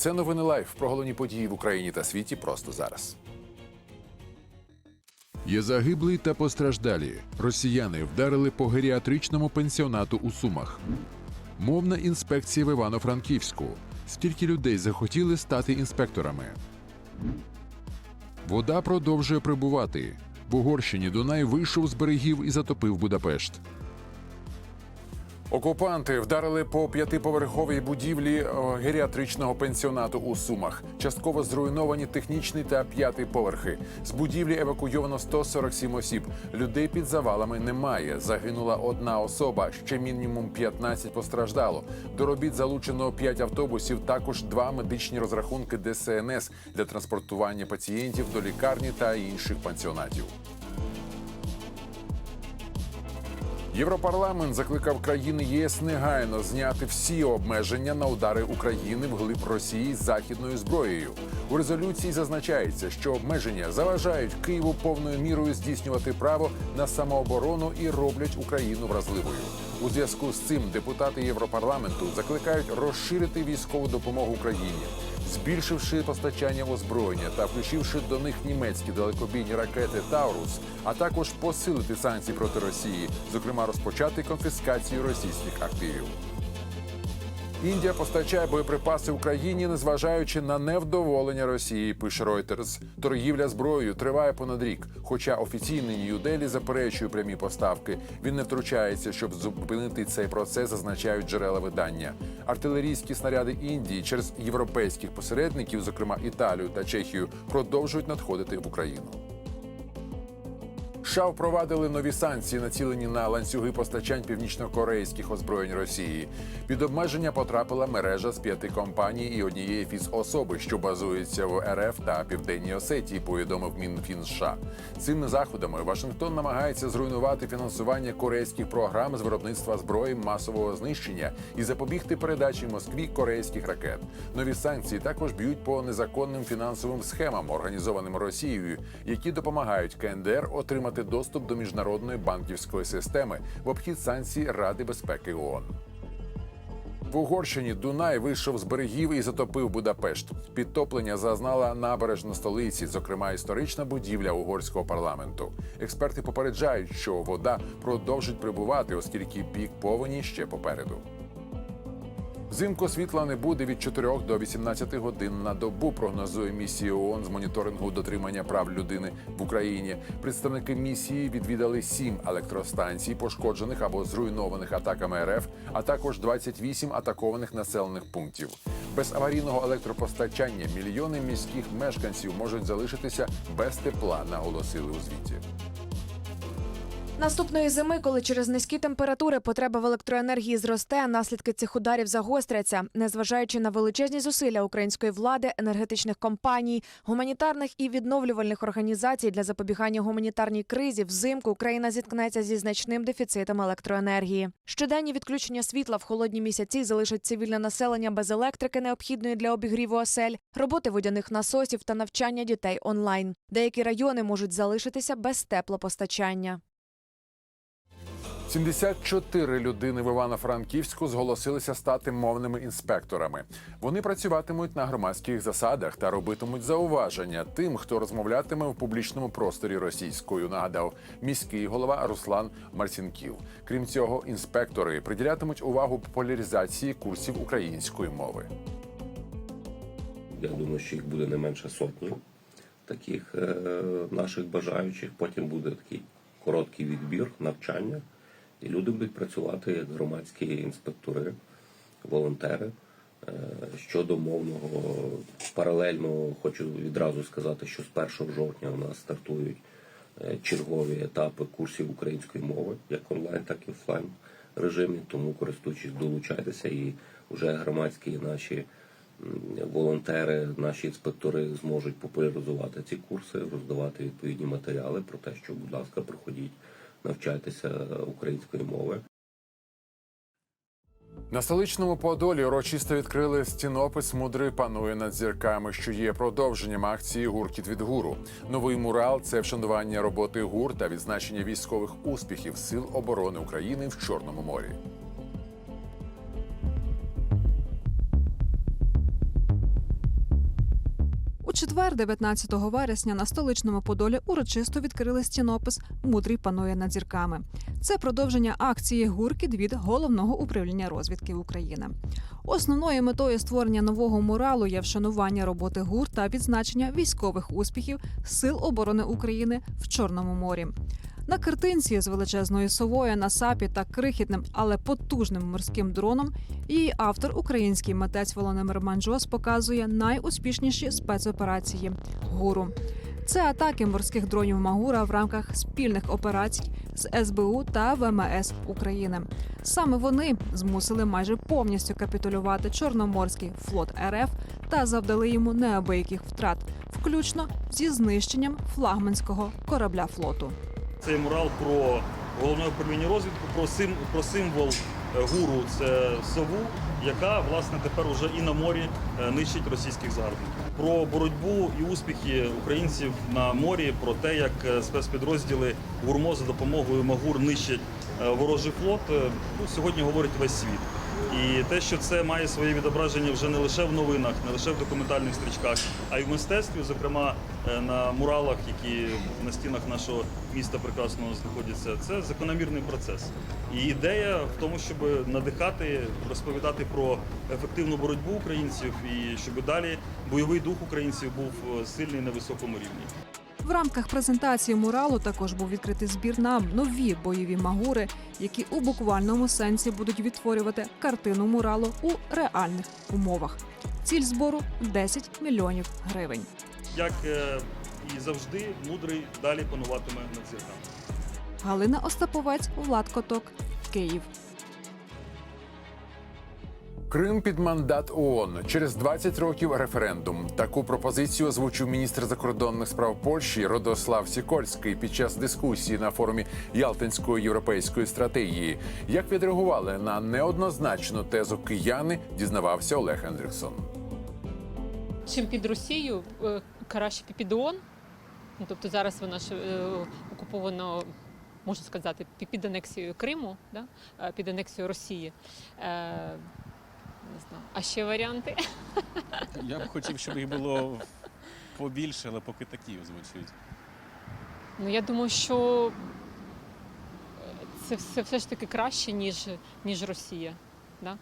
Це новини лайф про головні події в Україні та світі просто зараз. Є загиблі та постраждалі. Росіяни вдарили по геріатричному пенсіонату у Сумах. Мовна інспекція в Івано-Франківську. Скільки людей захотіли стати інспекторами? Вода продовжує прибувати. В Угорщині Дунай вийшов з берегів і затопив Будапешт. Окупанти вдарили по п'ятиповерховій будівлі геріатричного пенсіонату у Сумах. Частково зруйновані технічний та п'ятий поверхи. З будівлі евакуйовано 147 осіб. Людей під завалами немає. Загинула одна особа. Ще мінімум 15 постраждало. До робіт залучено 5 автобусів. Також два медичні розрахунки ДСНС для транспортування пацієнтів до лікарні та інших пансіонатів. Європарламент закликав країни ЄС негайно зняти всі обмеження на удари України вглиб Росії з західною зброєю. У резолюції зазначається, що обмеження заважають Києву повною мірою здійснювати право на самооборону і роблять Україну вразливою. У зв'язку з цим депутати Європарламенту закликають розширити військову допомогу Україні збільшивши постачання озброєння та включивши до них німецькі далекобійні ракети Таурус, а також посилити санкції проти Росії, зокрема розпочати конфіскацію російських активів. Індія постачає боєприпаси Україні, незважаючи на невдоволення Росії. Пише Reuters. Торгівля зброєю триває понад рік. Хоча офіційний Нью-Делі заперечує прямі поставки. Він не втручається, щоб зупинити цей процес, зазначають джерела видання. Артилерійські снаряди Індії через європейських посередників, зокрема Італію та Чехію, продовжують надходити в Україну. США впровадили нові санкції, націлені на ланцюги постачань північнокорейських озброєнь Росії. Під обмеження потрапила мережа з п'яти компаній і однієї фізособи, що базується в РФ та Південній Осетії. Повідомив Мінфін США. Цими заходами Вашингтон намагається зруйнувати фінансування корейських програм з виробництва зброї масового знищення і запобігти передачі Москві корейських ракет. Нові санкції також б'ють по незаконним фінансовим схемам, організованим Росією, які допомагають КНДР отримати доступ до міжнародної банківської системи в обхід санкцій Ради безпеки ООН. В Угорщині Дунай вийшов з берегів і затопив Будапешт. Підтоплення зазнала набережна столиці, зокрема історична будівля угорського парламенту. Експерти попереджають, що вода продовжить прибувати, оскільки пік повені ще попереду. Взимку світла не буде від 4 до 18 годин на добу. Прогнозує місія ООН з моніторингу дотримання прав людини в Україні. Представники місії відвідали сім електростанцій, пошкоджених або зруйнованих атаками РФ, а також 28 атакованих населених пунктів. Без аварійного електропостачання мільйони міських мешканців можуть залишитися без тепла, наголосили у звіті. Наступної зими, коли через низькі температури потреба в електроенергії зросте, наслідки цих ударів загостряться, незважаючи на величезні зусилля української влади, енергетичних компаній, гуманітарних і відновлювальних організацій для запобігання гуманітарній кризі, взимку Україна зіткнеться зі значним дефіцитом електроенергії. Щоденні відключення світла в холодні місяці залишать цивільне населення без електрики, необхідної для обігріву осель, роботи водяних насосів та навчання дітей онлайн. Деякі райони можуть залишитися без теплопостачання. 74 людини в Івано-Франківську зголосилися стати мовними інспекторами. Вони працюватимуть на громадських засадах та робитимуть зауваження тим, хто розмовлятиме в публічному просторі російською. Нагадав міський голова Руслан Марцінків. Крім цього, інспектори приділятимуть увагу популяризації курсів української мови. Я думаю, що їх буде не менше сотні таких е, наших бажаючих. Потім буде такий короткий відбір, навчання, і люди будуть працювати як громадські інспектори, волонтери. Е, щодо мовного паралельно хочу відразу сказати, що з 1 жовтня у нас стартують е, чергові етапи курсів української мови, як онлайн, так і офлайн режимі. Тому користуючись, долучайтеся і вже громадські наші волонтери, наші інспектори зможуть популяризувати ці курси, роздавати відповідні матеріали про те, що, будь ласка, приходіть, навчайтеся української мови. На столичному Подолі урочисто відкрили стінопис Мудрий панує над зірками, що є продовженням акції Гуркіт від гуру. Новий мурал це вшанування роботи гур та відзначення військових успіхів Сил оборони України в Чорному морі. Четвер, 19 вересня, на столичному Подолі урочисто відкрили стінопис Мудрий панує над зірками. Це продовження акції Гуркіт від головного управління розвідки України. Основною метою створення нового муралу є вшанування роботи ГУР та відзначення військових успіхів Сил оборони України в Чорному морі. На картинці з величезною совою на сапі та крихітним, але потужним морським дроном її автор, український митець Володимир Манджос, показує найуспішніші спецоперації гуру. Це атаки морських дронів Магура в рамках спільних операцій з СБУ та ВМС України. Саме вони змусили майже повністю капітулювати Чорноморський флот РФ та завдали йому неабияких втрат, включно зі знищенням флагманського корабля флоту. Цей мурал про головне управління розвідку, про, сим, про символ е, гуру це сову, яка власне тепер уже і на морі е, нищить російських загарбників. Про боротьбу і успіхи українців на морі, про те, як е, спецпідрозділи ГУРМО за допомогою Магур нищать ворожий флот. Ну, сьогодні говорить весь світ. І те, що це має своє відображення вже не лише в новинах, не лише в документальних стрічках, а й в мистецтві, зокрема е, на муралах, які на стінах нашого міста прекрасно знаходяться, це закономірний процес. І ідея в тому, щоб надихати, розповідати про ефективну боротьбу українців і щоб далі бойовий дух українців був е, сильний на високому рівні. В рамках презентації муралу також був відкритий збір на нові бойові магури, які у буквальному сенсі будуть відтворювати картину муралу у реальних умовах. Ціль збору 10 мільйонів гривень. Як е, і завжди, мудрий далі пануватиме над зірками. Галина Остаповець, Влад Коток, Київ. Крим під мандат ООН через 20 років референдум. Таку пропозицію озвучив міністр закордонних справ Польщі Родослав Сікольський під час дискусії на форумі Ялтинської європейської стратегії. Як відреагували на неоднозначну тезу кияни, дізнавався Олег Андріксон. чим під Росію, е, краще під ООН. Ну, тобто зараз вона ж е, окуповано, можна сказати, під анексією Криму, да? е, під анексією Росії. Не знаю. А ще варіанти? Я б хотів, щоб їх було побільше, але поки такі озвучують. Ну, я думаю, що е, це все, все ж таки краще, ніж, ніж Росія. Да?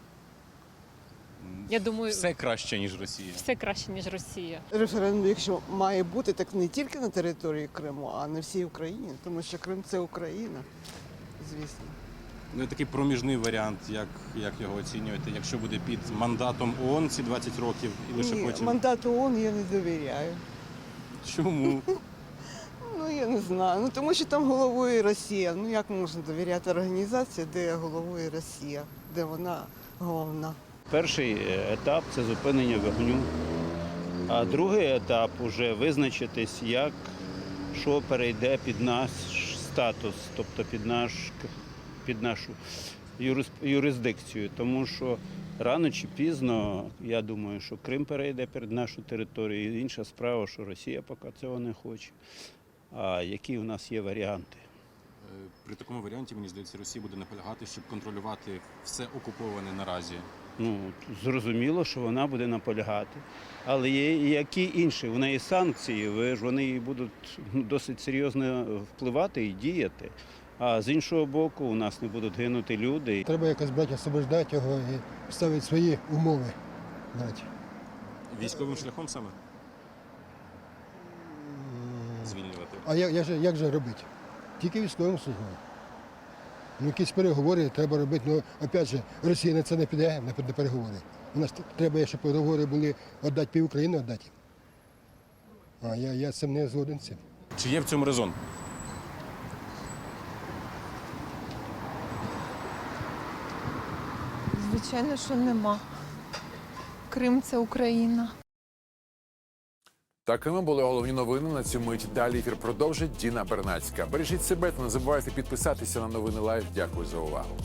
Я думаю, Все краще, ніж Росія. все краще, ніж Росія. Референдум, якщо має бути, так не тільки на території Криму, а на всій Україні, тому що Крим це Україна, звісно. Ну такий проміжний варіант, як, як його оцінюєте, якщо буде під мандатом ООН ці 20 років і лише Ні, потім. мандату ООН я не довіряю. Чому? Ну я не знаю. Ну тому що там головує Росія. Ну як можна довіряти організації, де головує Росія, де вона головна? Перший е, етап це зупинення вогню, а другий етап уже визначитись, як що перейде під наш статус, тобто під, наш, під нашу юрисдикцію. Тому що рано чи пізно, я думаю, що Крим перейде перед нашу територію. І інша справа, що Росія поки цього не хоче. А які в нас є варіанти? Е, При такому варіанті, мені здається, Росія буде наполягати, щоб контролювати все окуповане наразі. Ну, зрозуміло, що вона буде наполягати. Але є які інші? В неї санкції, ви ж вони будуть ну, досить серйозно впливати і діяти. А з іншого боку, у нас не будуть гинути люди. Треба якось брати, освобождати його і ставити свої умови. Навіть. Військовим шляхом саме? Звільнювати. А як, як, же, як же робити? Тільки військовим службою. Ну, якісь переговори треба робити. Ну, опять же, Росія на це не піде, на на переговори. У нас треба, щоб переговори були віддати пів України віддати. А я, я з цим не згоден з цим. Чи є в цьому резон? Звичайно, що нема. Крим це Україна. Такими були головні новини на цю мить. Далі ефір продовжить Діна Бернацька. Бережіть себе та не забувайте підписатися на новини Лайв. Дякую за увагу.